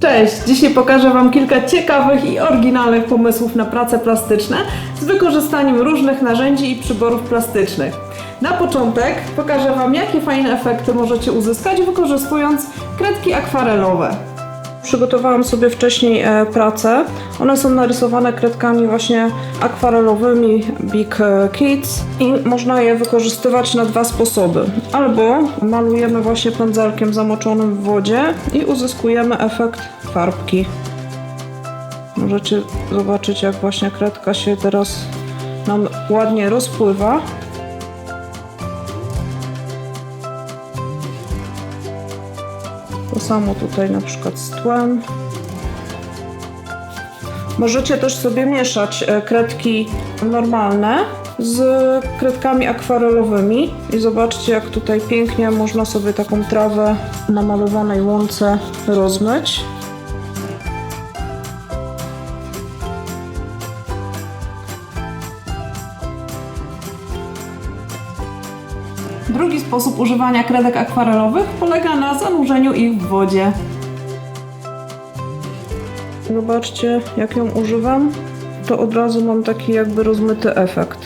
Cześć! Dzisiaj pokażę Wam kilka ciekawych i oryginalnych pomysłów na prace plastyczne z wykorzystaniem różnych narzędzi i przyborów plastycznych. Na początek pokażę Wam, jakie fajne efekty możecie uzyskać wykorzystując kredki akwarelowe. Przygotowałam sobie wcześniej e, pracę. One są narysowane kredkami właśnie akwarelowymi Big e, Kids i można je wykorzystywać na dwa sposoby. Albo malujemy właśnie pędzelkiem zamoczonym w wodzie i uzyskujemy efekt farbki. Możecie zobaczyć jak właśnie kredka się teraz nam ładnie rozpływa. To samo tutaj na przykład z tłem. Możecie też sobie mieszać e, kredki normalne z kredkami akwarelowymi i zobaczcie jak tutaj pięknie można sobie taką trawę na malowanej łące rozmyć. Drugi sposób używania kredek akwarelowych polega na zanurzeniu ich w wodzie. Zobaczcie, jak ją używam, to od razu mam taki jakby rozmyty efekt.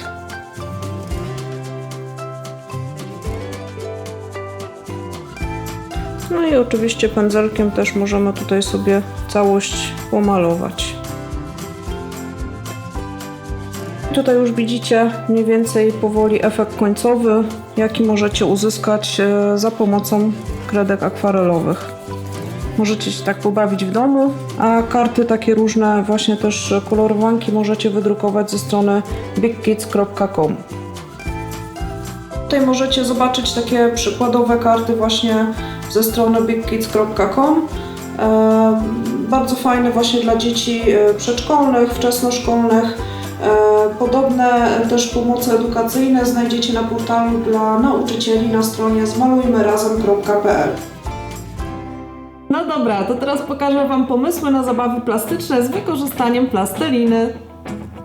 No i oczywiście pędzelkiem też możemy tutaj sobie całość pomalować. Tutaj już widzicie mniej więcej powoli efekt końcowy, jaki możecie uzyskać e, za pomocą kredek akwarelowych. Możecie się tak pobawić w domu, a karty takie różne, właśnie też kolorowanki możecie wydrukować ze strony bigkids.com. Tutaj możecie zobaczyć takie przykładowe karty właśnie ze strony bigkids.com. E, bardzo fajne właśnie dla dzieci e, przedszkolnych, wczesnoszkolnych. Podobne też pomoce edukacyjne znajdziecie na portalu dla nauczycieli na stronie zmalujmyrazem.pl. No dobra, to teraz pokażę Wam pomysły na zabawy plastyczne z wykorzystaniem plasteliny.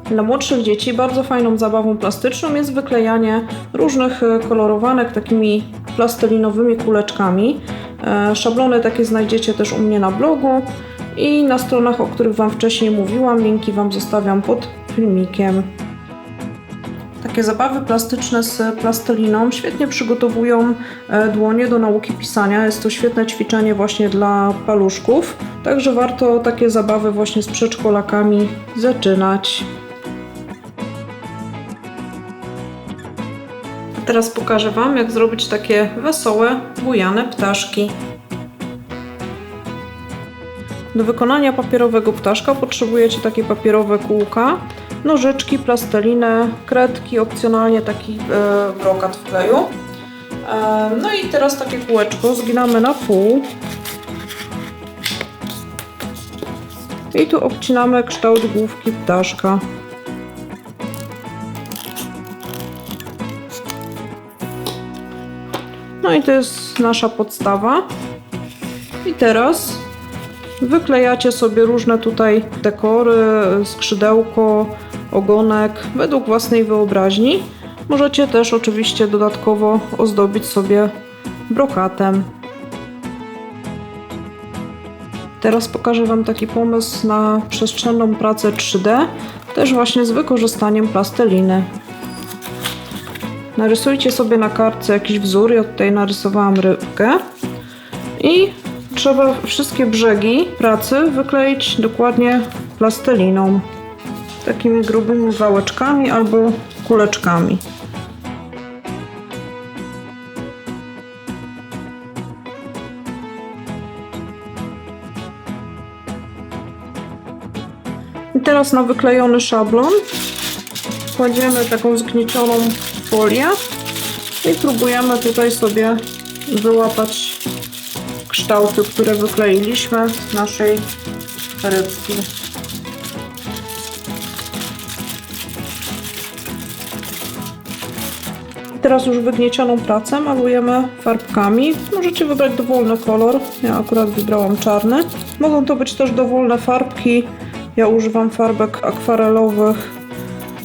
Dla młodszych dzieci bardzo fajną zabawą plastyczną jest wyklejanie różnych e, kolorowanek takimi plastelinowymi kuleczkami. E, Szablony takie znajdziecie też u mnie na blogu i na stronach, o których Wam wcześniej mówiłam. Linki Wam zostawiam pod filmikiem. Takie zabawy plastyczne z plasteliną świetnie przygotowują e, dłonie do nauki pisania. Jest to świetne ćwiczenie właśnie dla paluszków. Także warto takie zabawy właśnie z przedszkolakami zaczynać. Teraz pokażę Wam, jak zrobić takie wesołe, bujane ptaszki. Do wykonania papierowego ptaszka potrzebujecie takie papierowe kółka, nożyczki, plastelinę, kredki, opcjonalnie taki e, brokat w kleju. E, no i teraz takie kółeczko zginamy na pół. I tu obcinamy kształt główki ptaszka. No i to jest nasza podstawa. I teraz Wyklejacie sobie różne tutaj dekory, skrzydełko, ogonek według własnej wyobraźni. Możecie też oczywiście dodatkowo ozdobić sobie brokatem. Teraz pokażę Wam taki pomysł na przestrzenną pracę 3D, też właśnie z wykorzystaniem plasteliny. Narysujcie sobie na kartce jakiś wzór, ja tutaj narysowałam rybkę i trzeba wszystkie brzegi pracy wykleić dokładnie plastelinią. Takimi grubymi wałeczkami albo kuleczkami. I teraz na wyklejony szablon kładziemy taką zgniecioną folię i próbujemy tutaj sobie wyłapać kształty, które wykleiliśmy z naszej rybki. Teraz już wygniecioną pracę malujemy farbkami. Możecie wybrać dowolny kolor. Ja akurat wybrałam czarny. Mogą to być też dowolne farbki. Ja używam farbek akwarelowych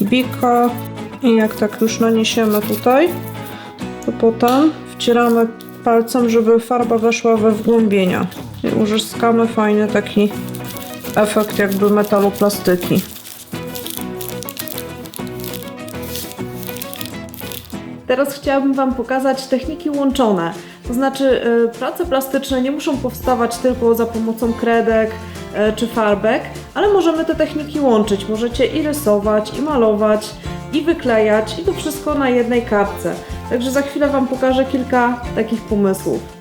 Bika i jak tak już naniesiemy tutaj, to potem wcieramy palcem, żeby farba weszła we wgłębienia. I uzyskamy fajny taki efekt jakby metaloplastyki. Teraz chciałabym Wam pokazać techniki łączone. To znaczy, y, prace plastyczne nie muszą powstawać tylko za pomocą kredek y, czy farbek, ale możemy te techniki łączyć. Możecie i rysować, i malować, i wyklejać, i to wszystko na jednej kartce. Także za chwilę Wam pokażę kilka takich pomysłów.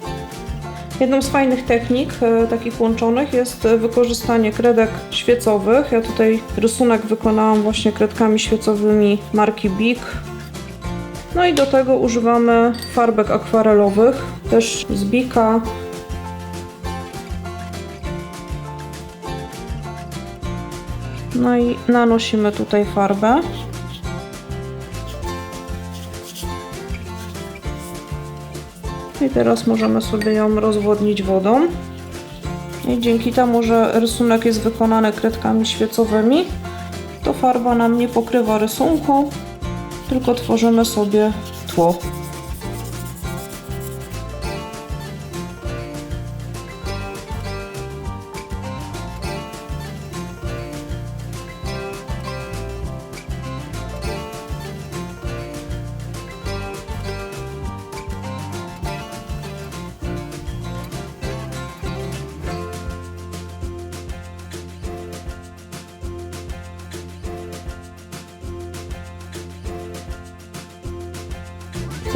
Jedną z fajnych technik, e, takich łączonych, jest wykorzystanie kredek świecowych. Ja tutaj rysunek wykonałam właśnie kredkami świecowymi marki Bic. No i do tego używamy farbek akwarelowych, też z Bika. No i nanosimy tutaj farbę. I teraz możemy sobie ją rozwodnić wodą. I dzięki temu, że rysunek jest wykonany kredkami świecowymi, to farba nam nie pokrywa rysunku, tylko tworzymy sobie tło.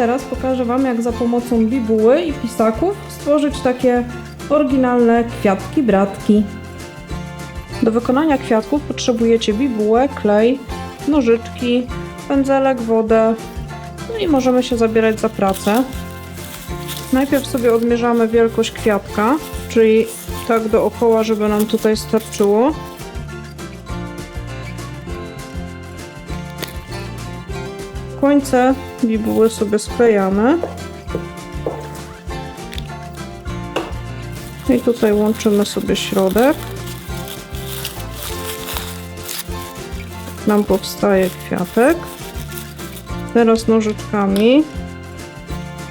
Teraz pokażę Wam, jak za pomocą bibuły i pisaków stworzyć takie oryginalne kwiatki, bratki. Do wykonania kwiatków potrzebujecie bibułę, klej, nożyczki, pędzelek, wodę. No i możemy się zabierać za pracę. Najpierw sobie odmierzamy wielkość kwiatka, czyli tak dookoła, żeby nam tutaj starczyło. Końce bibuły sobie sklejamy. I tutaj łączymy sobie środek. nam powstaje kwiatek. Teraz nożyczkami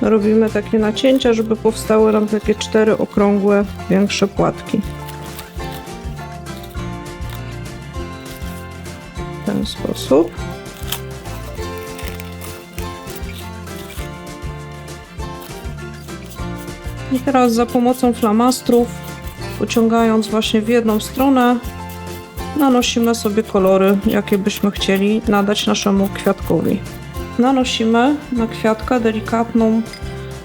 robimy takie nacięcia, żeby powstały nam takie cztery okrągłe, większe płatki. W ten sposób. I teraz za pomocą flamastrów, pociągając właśnie w jedną stronę, nanosimy sobie kolory, jakie byśmy chcieli nadać naszemu kwiatkowi. Nanosimy na kwiatka delikatną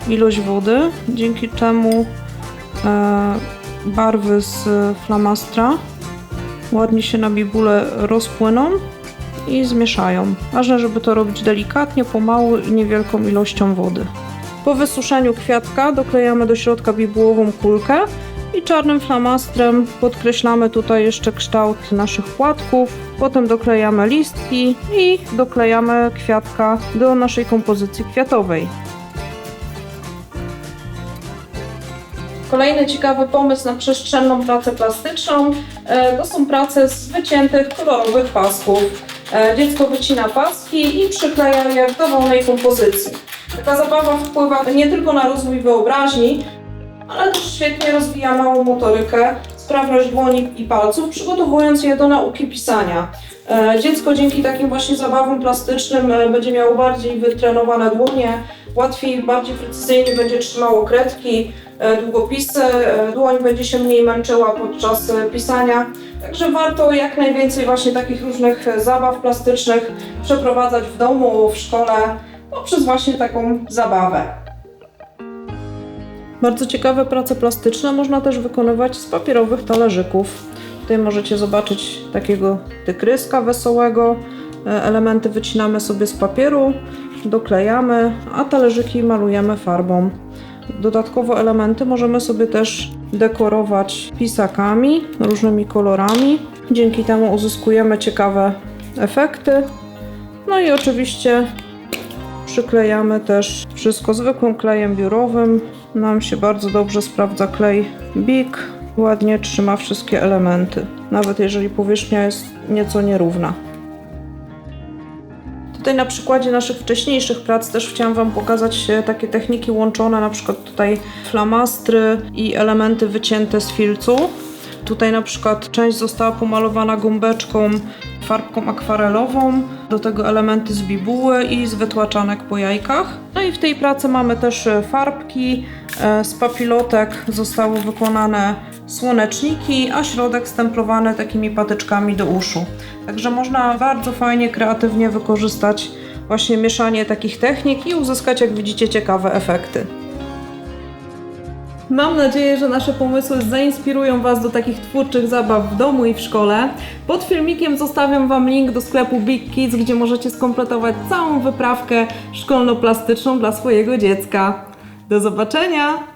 ilość wody, dzięki czemu e, barwy z flamastra ładnie się na bibule rozpłyną i zmieszają. Ważne, żeby to robić delikatnie, pomału i niewielką ilością wody. Po wysuszeniu kwiatka doklejamy do środka bibułową kulkę i czarnym flamastrem podkreślamy tutaj jeszcze kształt naszych płatków. Potem doklejamy listki i doklejamy kwiatka do naszej kompozycji kwiatowej. Kolejny ciekawy pomysł na przestrzenną pracę plastyczną e, to są prace z wyciętych kolorowych pasków. E, Dziecko wycina paski i przykleja je w dowolnej kompozycji. Taka zabawa wpływa nie tylko na rozwój wyobraźni, ale też świetnie rozwija małą motorykę, sprawność dłoni i palców, przygotowując je do nauki pisania. E, Dziecko dzięki takim właśnie zabawom plastycznym e, będzie miało bardziej wytrenowane dłonie, łatwiej, bardziej precyzyjnie będzie trzymało kredki, e, długopisy, dłoń będzie się mniej męczyła podczas pisania. Także warto jak najwięcej właśnie takich różnych zabaw plastycznych przeprowadzać w domu, w szkole, poprzez właśnie taką zabawę. Bardzo ciekawe prace plastyczne można też wykonywać z papierowych talerzyków. Tutaj możecie zobaczyć takiego tykryska wesołego. E, Elementy wycinamy sobie z papieru, doklejamy, a talerzyki malujemy farbą. Dodatkowo elementy możemy sobie też dekorować pisakami, różnymi kolorami. Dzięki temu uzyskujemy ciekawe efekty. No i oczywiście przyklejamy też wszystko zwykłym klejem biurowym. Nam się bardzo dobrze sprawdza klej Bic. Ładnie trzyma wszystkie elementy, nawet jeżeli powierzchnia jest nieco nierówna. Tutaj na przykładzie naszych wcześniejszych prac też chciałam Wam pokazać takie techniki łączone, na przykład tutaj flamastry i elementy wycięte z filcu. Tutaj na przykład część została pomalowana gąbeczką, farbką akwarelową, do tego elementy z bibuły i z wytłaczanek po jajkach. No i w tej pracy mamy też e, farbki, e, z papilotek zostały wykonane słoneczniki, a środek stemplowany takimi patyczkami do uszu. Także można bardzo fajnie, kreatywnie wykorzystać właśnie mieszanie takich technik i uzyskać, jak widzicie, ciekawe efekty. Mam nadzieję, że nasze pomysły zainspirują Was do takich twórczych zabaw w domu i w szkole. Pod filmikiem zostawiam Wam link do sklepu Big Kids, gdzie możecie skompletować całą wyprawkę szkolno-plastyczną dla swojego dziecka. Do zobaczenia!